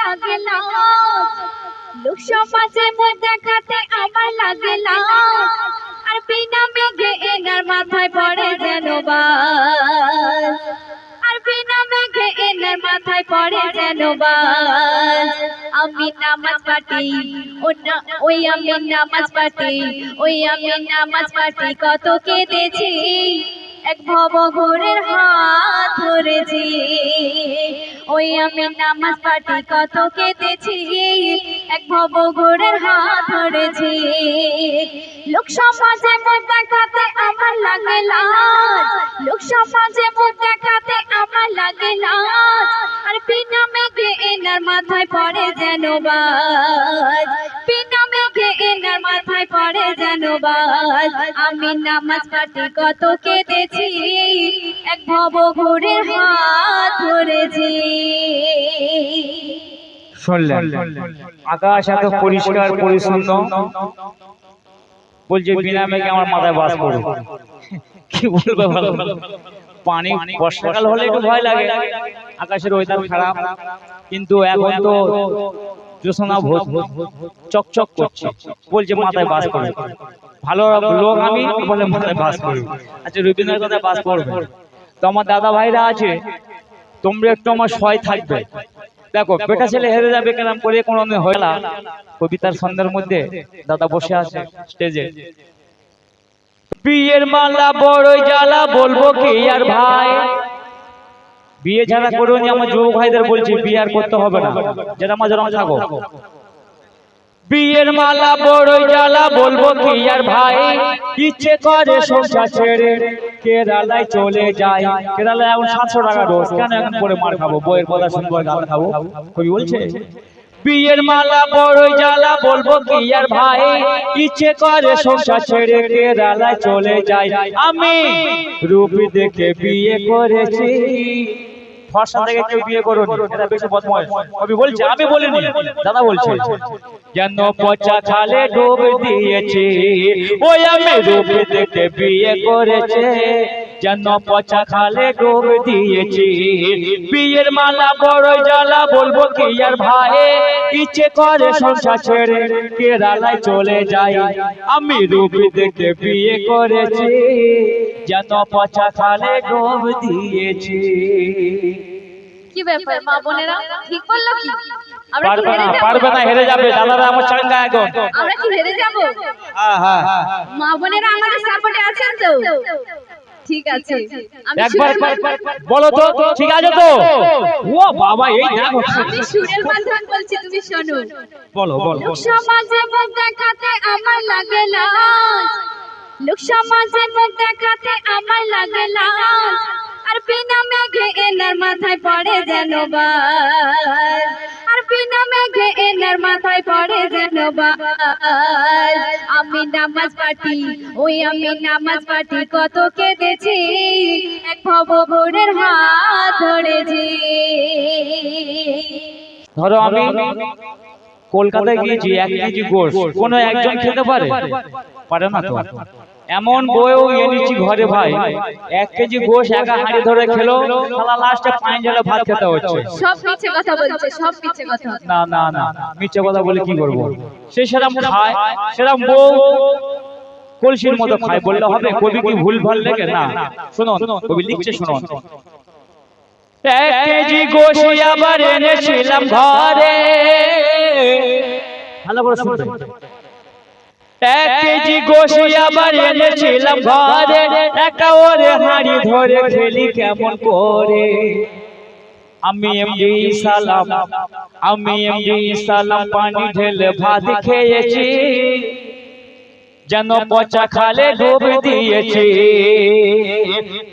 লাগে লাজ লোক সমাজে মুখ দেখাতে আমার লাগে আর বিনা মেঘে এনার মাথায় পড়ে যেন বাজ। আর বিনা মেঘে এনার মাথায় পড়ে যেন বাজ। আমি নামাজ পাটি ওই আমি নামাজ পাটি ওই আমি নামাজ পাটি কত কেঁদেছি। এক ভব ঘোরের হাত ধরেছি। ওই আমি নামাজ পাটি কত কেঁদেছি। এক ভব ঘোরের হাত ধরেছি। লোক সমাজে মুখ দেখাতে আমার লাগে লাজ। লোক সমাজে মুখ দেখাতে আমার লাগে লাজ। আর বিনা মেঘে এনার মাথায় পড়ে যেন বাজ। বাজ আমি নামাজ কত কেঁদেছি, এক ভব হাত ধরেছি। আকাশ এত পরিষ্কার, পরিচ্ছন্ন। বলছে, বিনা মেঘে আমার মাথায় বাস পড়ে কি বলব ভালো পানি বর্ষাকাল হলে একটু ভয় লাগে। আকাশের ওয়েদার খারাপ। কিন্তু এখন তো জোসনা ভোট চকচক করছে। বলছে মাথায় বাস পড়ে ভালো লোক আমি বলে মাথায় বাস পড়বে আচ্ছা রবীন্দ্রের কথা বাস পড়বে তো আমার দাদা ভাইরা আছে তোমরা একটু আমার সয় থাকবে। দেখো বেটা ছেলে হেরে যাবে কেরাম করে কোনো হয় না কবিতার সন্ধ্যার মধ্যে দাদা বসে আছে স্টেজে। বিয়ের মালা বড়ই জ্বালা বলব কি আর ভাই? বিয়ে যারা করো নি আমার যুবক ভাইদের বলছি বিয়ে আর করতে হবে না। যেটা আমার যেরকম থাকো। বিয়ের মালা বড়ই জ্বালা বলব কি আর ভাই? ইচ্ছে করে সংসার ছেড়ে কেরালায় চলে যায় কেরালায় এখন সাতশো টাকা রোজ। কেন এখন করে মার খাব? বইয়ের কথা শুনব গাল খাব? কবি বলছে? বিয়ের মালা বড়ই জ্বালা বলব কি আর ভাই? ইচ্ছে করে সংসার ছেড়ে কেরালায় চলে যায় আমি রূপ দেখে বিয়ে করেছি। ফর্সা থেকে কেউ বিয়ে করুন। এটা বেশি বদমাশ কবি বলছে, আমি বলিনি, দাদা বলছে। যেন পচা খালে ডুব দিয়েছে, ওই আমি রূপ দেখে বিয়ে করেছে। যেন পচা খালে ডুব দিয়েছে। বিয়ের মালা বড় জ্বালা বলব কি আর ভাই ইচ্ছে করে সংসার ছেড়ে কেরালায় চলে যায় আমি রূপ দেখে বিয়ে করেছি যেন পচা খালে ডুব দিয়েছে। কি ব্যাপার মা বোনেরা? ঠিক বলল কি? পারবে না পারবে না হেরে যাবে। দাদারা আমার চাঙ্গা এখন আমরা কি হেরে যাব? হ্যাঁ হ্যাঁ। মা বোনেরা আমাদের সাপোর্টে আছেন তো? ঠিক আছে। আমি একবার বলো তো ঠিক আছে তো? ও বাবা এই দেখো আমি সুরের মাধ্যমে বলছি তুমি শোনো। বলো বলো লোক সমাজে মুখ দেখাতে আমার লাগে লাজ লোক সমাজে মুখ দেখাতে আমার লাগে লাজ আর বিনা মেঘে এনার মাথায় পড়ে যেন বাজ। বিনা এনার মাথায় পড়ে যেন আমি নামাজ পাটি ওই আমি নামাজ পাটি কত কেঁদেছি। এক ভব হাত ধরেছি। ধরো আমি কলকাতায় গিয়েছি, এক কেজি গোশ। কোনো একজন খেতে পারে? পারে না তো? এমন বইও এনেছি ঘরে ভাই। এক কেজি গোশ একা হাঁড়ি ধরে খেলো শালা লাস্টে পাঁচ জলে ভাত খেতে হচ্ছে। সব মিছে কথা বলছে সব মিছে কথা না না না মিথ্যে কথা বলে কি করব? সে সেরাম খায় সেরাম বউ কলসির মতো খায়। বললে হবে কবি কি ভুল ভালো লেগে না। শুনুন কবি লিখছে শুনুন। এক কেজি গোশি আবার এনেছিলাম ঘরে। ভালো করে শুনবেন এক কেজি গোশি আবার এনেছিলাম ঘরে। একা ওরে হাঁড়ি ধরে খেলি কেমন করে? আমি এমডি সালাম, আমি এমডি সালাম, পানি ঢেলে ভাত খেয়েছি। যেন পচা খালে ডুব দিয়েছি।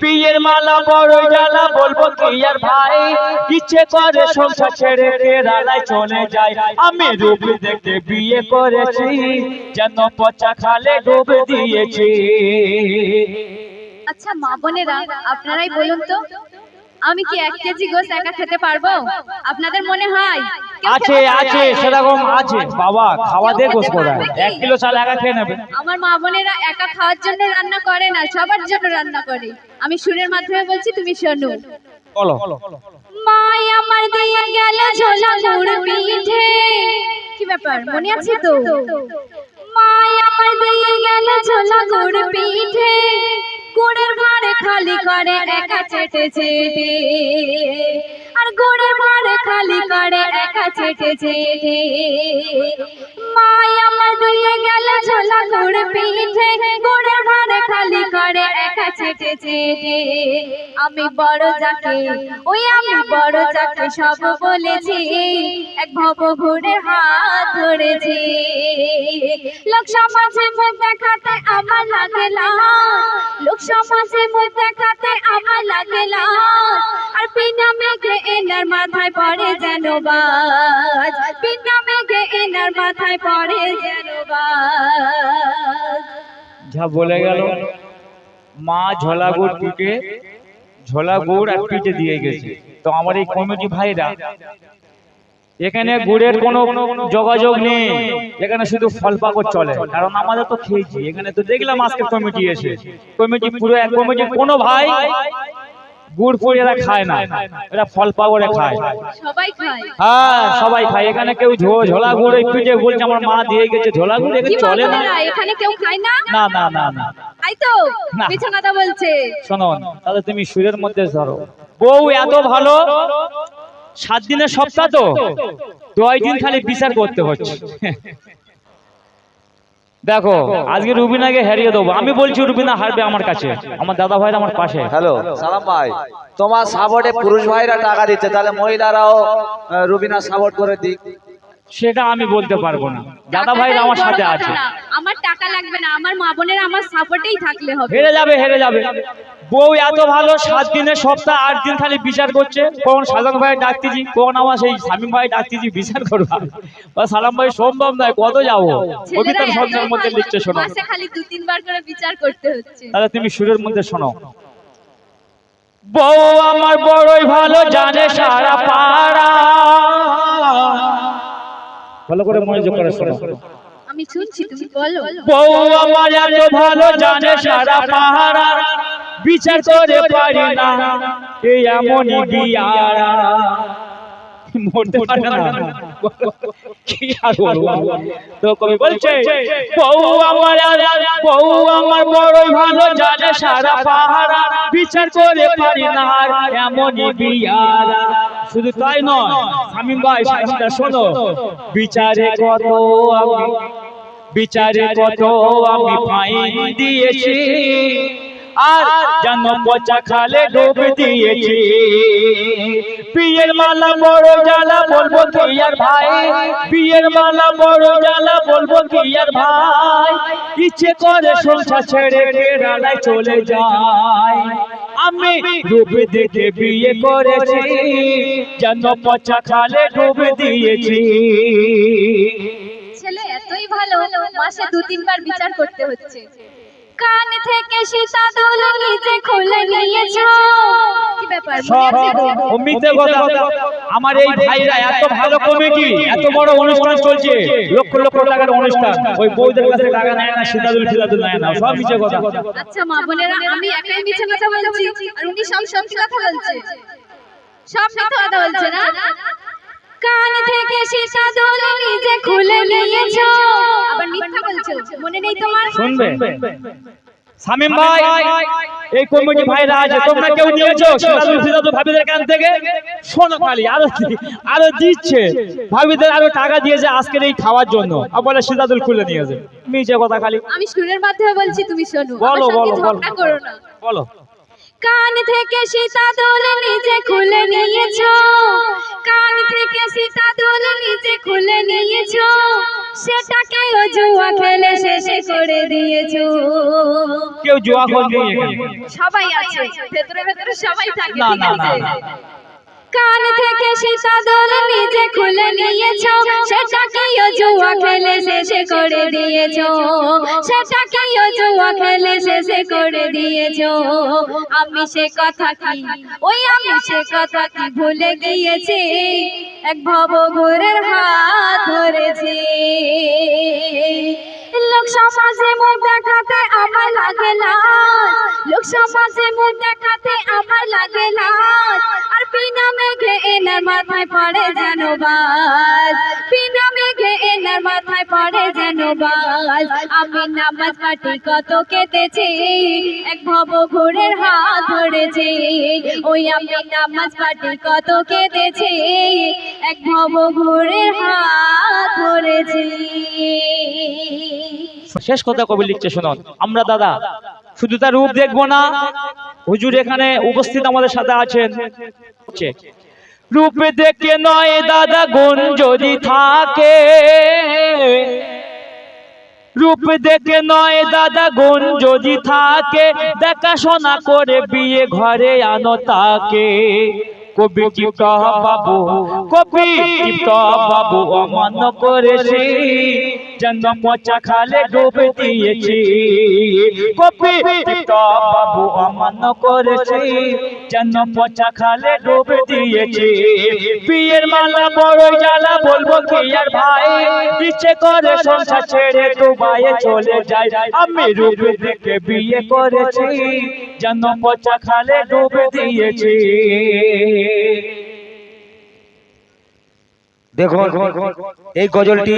পিয়ের মালা বড় জ্বালা বলব কি আর ভাই? ইচ্ছে করে সংসার ছেড়ে কেরালায় চলে যায় আমি রূপ দেখে বিয়ে করেছি যেন পচা খালে ডুব দিয়েছি। আচ্ছা মা বোনেরা আপনারাই বলুন তো আমি কি এক কেজি গোস একা খেতে পারব? আপনাদের মনে হয়? আছে আছে সেরকম আছে। বাবা খাওয়া দিয়ে গোস করায় এক কিলো চাল একা খেয়ে নেবে। আমার মা বোনেরা একা খাওয়ার জন্য রান্না করে না সবার জন্য রান্না করে। আমি সুরের মাধ্যমে বলছি তুমি শোনো। বলো। মাই আমার দিয়ে গেল ঝোলা মুড়বি ব্যাপার? মনে আছে তো? মাই আমার দিয়ে গেল ছোলা গুড় পিঠে। গুড়ের মারে খালি করে, একা চেটে চেটে আর গোড়ের মারে খালি করে, একা চেটে চেটে মায়া আমার দিয়ে গেল ঝোলা গোড় আমি বড় যাকে ওই আমি বড় যাকে সব বলেছি। এক ভব ঘুরের হাত ধরেছি। লোক সমাজে মুখ দেখাতে আমার লাগে লোক সমাজে মুখ দেখাতে আমার লাগেলা আর বিনা মেঘে এনার মাথায় পড়ে যেন বাজ। বিনা মেঘে এনার মাথায় পড়ে যেন বাজ। যা বলে গেল। মা ঝোলা গুড় পিঠে ঝোলা গুড় আর পিঠে দিয়ে গেছে। তো আমার এই কমিটি ভাইরা এখানে গুড়ের কোনো যোগাযোগ নেই এখানে শুধু ফল পাকড় চলে। কারণ আমাদের তো খেয়েছি এখানে তো দেখলাম আজকে কমিটি এসে। কমিটি পুরো এক কমিটির কোনো ভাই গুড় ফুড় এরা খায় না এরা ফল পাকড়ে খায়। সবাই খায়। হ্যাঁ সবাই খায়। এখানে কেউ ঝো- ঝোলা গুড় এই পিঠে বলছে আমার মা দিয়ে গেছে। ঝোলা গুড় এখানে চলে না। না এখানে কেউ খায় না? না না না না। তাই তো? বিছানাটা বলছে। শোনো তাহলে তুমি সুরের মধ্যে ধরো। বউ এত ভালো সাত দিনের সপ্তাহ তো দশ দিন খালি বিচার করতে হচ্ছে। দেখো আজকে রুবিনাকে হারিয়ে দেবো। আমি বলছি রুবিনা হারবে আমার কাছে আমার দাদা ভাই আমার পাশে। হ্যালো। সালাম ভাই। তোমার সাপোর্টে পুরুষ ভাইরা টাকা দিচ্ছে তাহলে মহিলারাও রুবিনা সাপোর্ট করে দিক। সেটা আমি বলতে পারব না। দাদা ভাই আমার সাথে আছে। আমার টাকা লাগবে না আমার মা বোনের আমার সাপোর্টেই থাকলে হবে। হেরে যাবে হেরে যাবে। বউ এত ভালো সাত দিনের সপ্তাহ আট দিন খালি বিচার করছে। কখন সাজান ভাই ডাকতেছি কখন আমার সেই স্বামী ভাই ডাকতেছি বিচার করব। বা সালাম ভাই সম্ভব নয় কত যাব? কবিতার সন্ধ্যার মধ্যে লিখছে শোনো। মাসে খালি দু তিনবার করে বিচার করতে হচ্ছে। তাহলে তুমি সুরের মধ্যে শোনো। বউ আমার বড়ই ভালো জানে সারা পাড়া। ভালো করে মনোযোগ করে শোনো। আমি শুনছি তুমি বলো। বউ আমার এত ভালো জানে সারা পাহারা বিচার করে পারি না। এই এমনই বিয়ারা মরতে পারে না। কি আর বলব? তো কবি বলছে বউ আমার বউ আমার বড়ই ভালো জানে সারা পাহারা। বিচার করে পারি না এমনই বিয়ারা। শুধু তাই নয় শামিম ভাই শামিমটা শোনো। বিচারে কত আমি বিচারে কত আমি ফাইন দিয়েছি। আর যেন পচা খালে ডুব দিয়েছি। বিয়ের মালা, বড় জ্বালা বলব কি আর ভাই। বিয়ের মালা, বড় জ্বালা বলব কি আর ভাই। ইচ্ছে করে সংসার ছেড়ে কেরালায় চলে যায় আমি ডুব দেখে বিয়ে করেছি, যেন পচা খালে ডুব দিয়েছি। ছেলে, এতই ভালো, মাসে দু তিনবার বিচার করতে হচ্ছে। কান থেকে সীতা দোল খুলে নিয়েছো। সব মিথ্যে কথা। আমার এই ভাইরা এত ভালো কমিটি এত বড় অনুষ্ঠান চলছে। লক্ষ লক্ষ টাকার অনুষ্ঠান। ওই বউদের কাছে টাকা নেয় না সিদ্ধাদুল সিদ্ধাদুল নেয় না। সব মিথ্যে কথা। আচ্ছা মা বোনেরা আমি একাই মিছে কথা বলছি আর উনি সব সত্যি কথা বলছে। সব মিথ্যা কথা বলছে না? কান থেকে দোল নিচে খুলে নিয়েছো। আবার মিথ্যা বলছো মনে নেই তোমার শুনবে? শামিম ভাই এই কমিটি ভাইরা আছে তোমরা কেউ নিয়েছো? ভাবিদের কান থেকে? শোনো খালি আরও আরও দিচ্ছে। ভাবিদের আরও টাকা দিয়েছে আজকের এই খাওয়ার জন্য। আর বলে সিদ্ধাদুল খুলে নিয়েছে। মিছে কথা খালি। আমি সুরের মাধ্যমে বলছি তুমি শোনো। বলো, বলো, বলো। ঝগড়া করো না। বলো। কান থেকে সীতা দোল নিচে খুলে নিয়েছো। কান থেকে সীতা দোল নিচে খুলে নিয়েছো। সেটাকে ও জুয়া খেলে শেষে করে দিয়েছ। কেউ জুয়া খোল সবাই আছে ভেতরে ভেতরে সবাই থাকে ঠিক আছে? না, কান থেকে সীতা দোল নিচে খুলে নিয়েছো। সেটাকে ও জুয়া খেলে শেষে করে দিয়েছ। সেটাকে ও জুয়া খেলে শেষে করে দিয়েছ। আমি সে কথা কি, ওই আমি সে কথা কি ভুলে গিয়েছি? এক ভব ঘুরের হাত ধরেছি। লোক সমাজে মুখ দেখাতে আমার লাগে লাজ। লোক সমাজে মুখ দেখাতে আমার লাগে লাজ। বিনা মেঘে এনার মাথায় পড়ে যেন বাজ। বিনা মেঘে এনার মাথায় পড়ে যেন বাজ। আমি নামাজ পাটি কত কেটেছি এক ভব ঘুরের হাত ধরেছি। ওই আমি নামাজ পাটি কত কেটেছি এক ভব ঘুরের হাত ধরেছি। শেষ কথা কবি লিখছে, শুনুন। আমরা দাদা শুধু তার রূপ দেখব না, হুজুর এখানে উপস্থিত আমাদের সাথে আছেন। রূপে দেখে নয় দাদা গুণ যদি থাকে। রূপ দেখে নয় দাদা গুণ যদি থাকে, দেখাশোনা করে বিয়ে ঘরে আনো তাকে। কবি চিত্ত বাবু, কবি চিত্ত বাবু অমান্য করেছি। পচা খালে ডুবে দিয়েছি। চিত্ত বাবু করেছি। পচা খালে ডুবে দিয়েছি। বিয়ের মালা বড় জ্বালা, বলব কি আর ভাই? ইচ্ছে করে সংসার ছেড়ে দুবাইয়ে চলে আমি দেখে বিয়ে করেছি। খালে ডুবে দিয়েছি। দেখুন, এই গজলটি